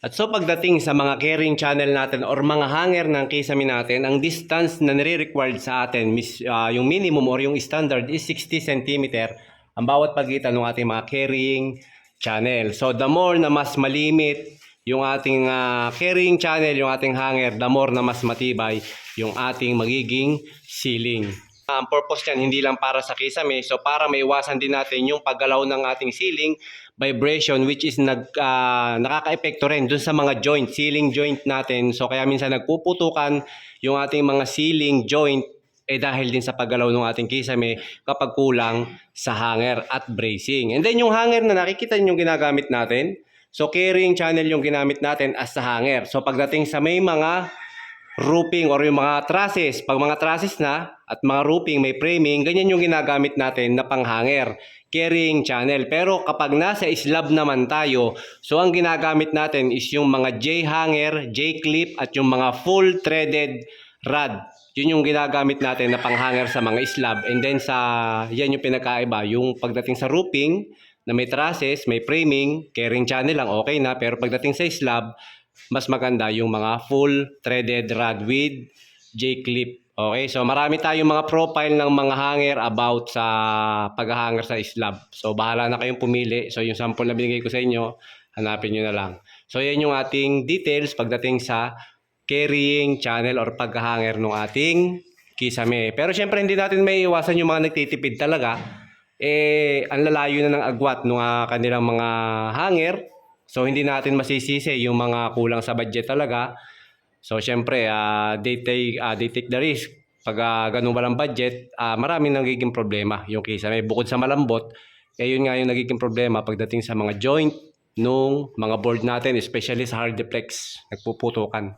At so pagdating sa mga carrying channel natin or mga hanger ng kisame natin, ang distance na nire-required sa atin, mis, ah, yung minimum or yung standard is 60 cm ang bawat pagitan ng ating mga carrying channel. So the more na mas malimit yung ating ah, carrying channel, yung ating hanger, the more na mas matibay yung ating magiging ceiling. Ang purpose niyan hindi lang para sa kisame, so para maiwasan din natin yung paggalaw ng ating ceiling, vibration which is nag ah, nakakaepekto rin dun sa mga joint, ceiling joint natin. So kaya minsan nagpuputukan yung ating mga ceiling joint eh dahil din sa paggalaw ng ating kisame kapag kulang sa hanger at bracing. And then yung hanger na nakikita niyo ginagamit natin, so carrying channel yung ginamit natin as sa hanger. So pagdating sa may mga roofing or yung mga trusses, pag mga trusses na at mga roofing may framing, ganyan yung ginagamit natin na panghanger, carrying channel. Pero kapag nasa slab naman tayo, so ang ginagamit natin is yung mga J-hanger, J-clip at yung mga full threaded rod. Yun yung ginagamit natin na panghanger sa mga slab. And then sa, yan yung pinakaiba, yung pagdating sa roofing, na may trusses, may framing, carrying channel lang okay na. Pero pagdating sa slab, mas maganda yung mga full threaded rod with J-clip. Okay, so marami tayong mga profile ng mga hanger about sa paghahanger sa slab. So bahala na kayong pumili. So yung sample na binigay ko sa inyo, hanapin nyo na lang. So yan yung ating details pagdating sa carrying channel or paghahanger ng ating kisame. Pero syempre hindi natin may iwasan yung mga nagtitipid talaga. Eh, ang lalayo na ng agwat ng ah, kanilang mga hanger. So hindi natin masisisi yung mga kulang sa budget talaga. So syempre, ah they, take, ah, they take the risk. Pag ah, ganun walang budget, ah, maraming nagiging problema yung kisame. Bukod sa malambot, eh yun nga yung nagiging problema pagdating sa mga joint nung mga board natin, especially sa hard deflex, nagpuputukan.